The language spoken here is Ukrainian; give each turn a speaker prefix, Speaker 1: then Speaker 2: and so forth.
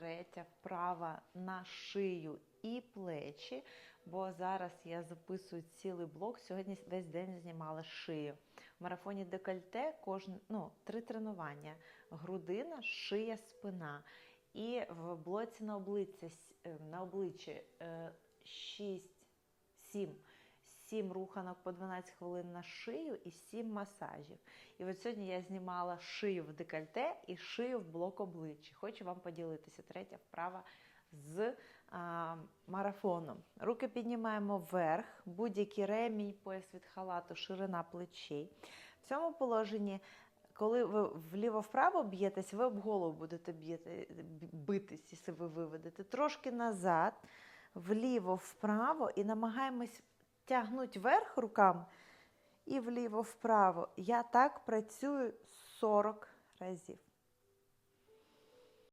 Speaker 1: третя вправа на шию і плечі, бо зараз я записую цілий блок. Сьогодні весь день знімала шию. В марафоні декольте кожен, ну, три тренування: грудина, шия, спина. І в блоці на обличчя, е, на обличчі 6, 7. 7 руханок по 12 хвилин на шию і 7 масажів. І от сьогодні я знімала шию в декольте і шию в блок обличчя. Хочу вам поділитися. Третя вправа з а, марафоном. Руки піднімаємо вверх, будь-який ремінь, пояс від халату, ширина плечей. В цьому положенні, коли ви вліво-вправо б'єтесь, ви об голову будете битись, якщо ви виведете. Трошки назад, вліво-вправо і намагаємось тягнути вверх руками і вліво-вправо. Я так працюю 40 разів.